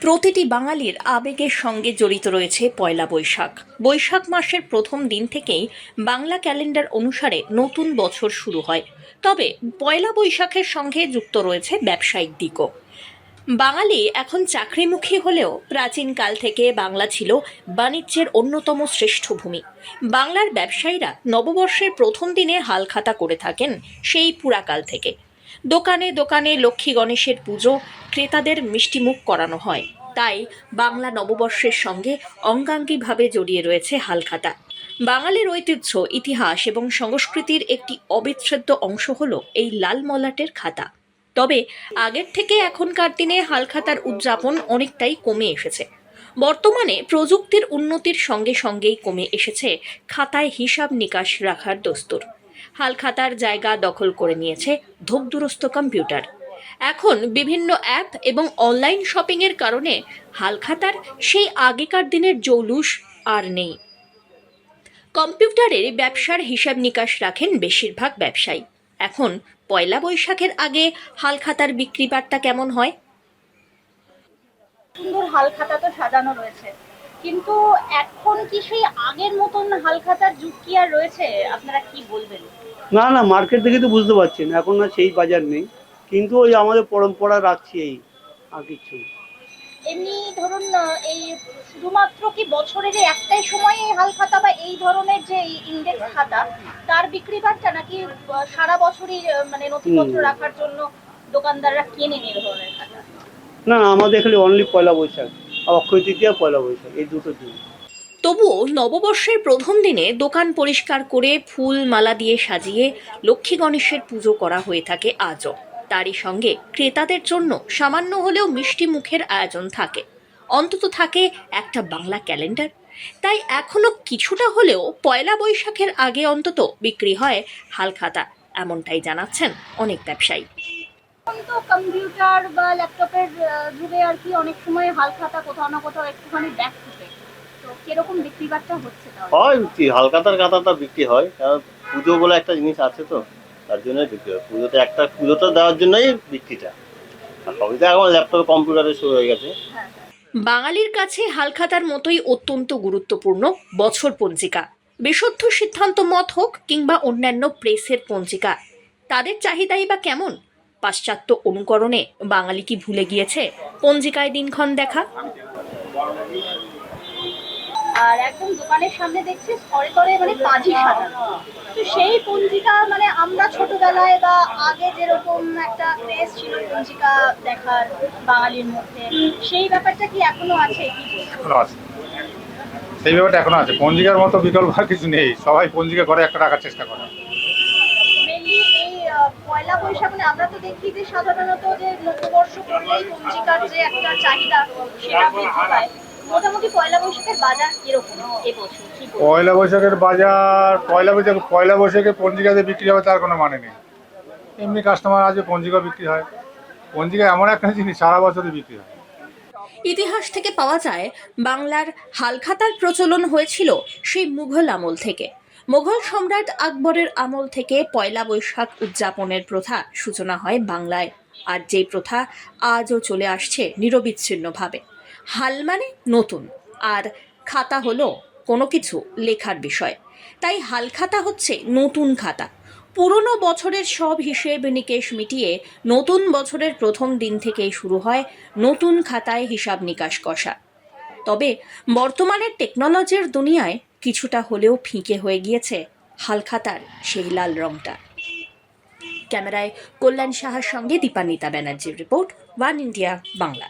প্রতিটি বাঙালির আবেগের সঙ্গে জড়িত রয়েছে পয়লা বৈশাখ। বৈশাখ মাসের প্রথম দিন থেকেই বাংলা ক্যালেন্ডার অনুসারে নতুন বছর শুরু হয়। তবে পয়লা বৈশাখের সঙ্গে যুক্ত রয়েছে ব্যবসায়িক দিকও। বাঙালি এখন চাকরিমুখী হলেও প্রাচীনকাল থেকে বাংলা ছিল বাণিজ্যের অন্যতম শ্রেষ্ঠ ভূমি। বাংলার ব্যবসায়ীরা নববর্ষের প্রথম দিনে হালখাতা করে থাকেন সেই পুরাকাল থেকে। দোকানে দোকানে লক্ষ্মী গণেশের পুজো, ক্রেতাদের মিষ্টিমুখ করানো হয়। তাই বাংলা নববর্ষের সঙ্গে অঙ্গাঙ্গিভাবে জড়িয়ে রয়েছে হালখাতা। বাঙালির ঐতিহ্য, ইতিহাস এবং সংস্কৃতির একটি অবিচ্ছেদ্য অংশ হল এই লাল মলাটের খাতা। তবে আগের থেকে এখনকার দিনে হালখাতার উদযাপন অনেকটাই কমে এসেছে। বর্তমানে প্রযুক্তির উন্নতির সঙ্গে সঙ্গেই কমে এসেছে খাতায় হিসাব নিকাশ রাখার দস্তুর। হালখাতার জায়গা দখল করে নিয়েছে ধূপদুরস্ত কম্পিউটার। এখন বিভিন্ন অ্যাপ এবং অনলাইন শপিংয়ের কারণে হালখাতার সেই আগেকার দিনের জৌলুস আর নেই। কম্পিউটারের ব্যবসার হিসাব নিকাশ রাখেন বেশিরভাগ ব্যবসায়ী। এখন পয়লা বৈশাখের আগে হালখাতার বিক্রি বার্তা কেমন হয়? সুন্দর হালখাতা তো সাজানো রয়েছে। কিন্তু এখন কি সেই আগের মতন হালখাতার যুগ কি আর রয়েছে? আপনারা কি বলবেন? না না মার্কেট দেখে তো বুঝতে পারছেন এখন না সেই বাজার নেই। কিন্তু ওই আমাদের পরম্পরা রাখছি এই আর কিছু এমনি ধরুন এই শুধুমাত্র কি বছরের একটাই সময় এই হালখাতা বা এই ধরনের যে ইন্ডেক্স খাতা তার বিক্রি বাট্টা নাকি সারা বছরই মানে নথিপত্র রাখার জন্য দোকানদাররা কেনেন এই ধরনের খাতা? না আমাদের এখানে অনলি পয়লা বৈশাখ। অক্ষয় তৃতীয়া, পয়লা বৈশাখ, এই দুটো দিন। তবুও নববর্ষের প্রথম দিনে দোকান পরিষ্কার করে ফুল মালা দিয়ে সাজিয়ে লক্ষ্মী গণেশের পুজো করা হয়ে থাকে আজও। তারই সঙ্গে ক্রেতাদের জন্য সামান্য হলেও মিষ্টি মুখের আয়োজন থাকে। অন্তত থাকে একটা বাংলা ক্যালেন্ডার। তাই এখনও কিছুটা হলেও পয়লা বৈশাখের আগে অন্তত বিক্রি হয় হালখাতা, এমনটাই জানাচ্ছেন অনেক ব্যবসায়ী। এখন তো কম্পিউটার বা ল্যাপটপের যুগে আর কি অনেক সময় হালখাতা কোথাও না কোথাও একটুখানি ব্যাক থাকে তো কীরকম বিক্রি বাট্টা হচ্ছে তাহলে? হয় বিক্রি হালকাতার কাতাটা বিক্রি হয় কারণ পুজো বলে একটা জিনিস আছে তো তার বিক্রি হয়। পুজোতে একটা পুজোটা দেওয়ার জন্যই বিক্রিটা। আর সবই তো এখন ল্যাপটপ কম্পিউটারে শুরু হয়ে গেছে। হ্যাঁ। বাঙালির কাছে হালখাতার মতোই অত্যন্ত গুরুত্বপূর্ণ বছর পঞ্জিকা। বিশুদ্ধ সিদ্ধান্ত মত হোক কিংবা অন্যান্য প্রেসের পঞ্জিকা তাদের চাহিদাই বা কেমন? পাশ্চাত্য অনুকরণে বাঙালি কি ভুলে গিয়েছে? পঞ্জিকায় দিনক্ষণ দেখা। আর একদম দোকানের সামনে দেখছি স্তরে স্তরে মানে পাজি সাজানো তো সেই পঞ্জিকা মানে আমরা ছোটবেলায় বা আগে যেরকম একটা ক্রেজ ছিল পঞ্জিকা দেখার বাঙালির মধ্যে সেই ব্যাপারটা কি এখনও আছে। সেই ব্যাপারটা এখনও আছে। পঞ্জিকার মতো বিকল্প আর কিছু নেই। সবাই পঞ্জিকা করে একটা রাখার চেষ্টা করে মেনলি এই আহ, পয়লা বৈশাখ মানে আমরা তো দেখি যে সাধারণত যে নববর্ষ করলেই পঞ্জিকার যে একটা চাহিদা সেটা বৃদ্ধি পায়। মোটামুটি পয়লা বৈশাখের বাজার কীরকম এবছর? পয়লা বৈশাখের বাজার পয়লা বৈশাখ পয়লা বৈশাখে পঞ্জিকাতে বিক্রি হবে তার কোনো মানে নেই। এমনি কাস্টমার আছে পঞ্জিকা বিক্রি হয়। পঞ্জিকা এমন একটা জিনিস সারা বছরই বিক্রি হয়। ইতিহাস থেকে পাওয়া যায় বাংলার হালখাতার প্রচলন হয়েছিল সেই মুঘল আমল থেকে। মুঘল সম্রাট আকবরের আমল থেকে পয়লা বৈশাখ উদযাপনের প্রথা সূচনা হয় বাংলায়। আর যেই প্রথা আজও চলে আসছে নিরবিচ্ছিন্নভাবে। হাল মানে নতুন, আর খাতা হলো কোনো কিছু লেখার বিষয়। তাই হাল খাতা হচ্ছে নতুন খাতা। পুরনো বছরের সব হিসেব নিকেশ মিটিয়ে নতুন বছরের প্রথম দিন থেকেই শুরু হয় নতুন খাতায় হিসাব নিকাশ কষা। তবে বর্তমানের টেকনোলজির দুনিয়ায় কিছুটা হলেও ফিকে হয়ে গিয়েছে হালখাতার সেই লাল রংটা। ক্যামেরায় কল্যাণ সাহার সঙ্গে দীপান্বিতা ব্যানার্জির রিপোর্ট, ওয়ান ইন্ডিয়া বাংলা।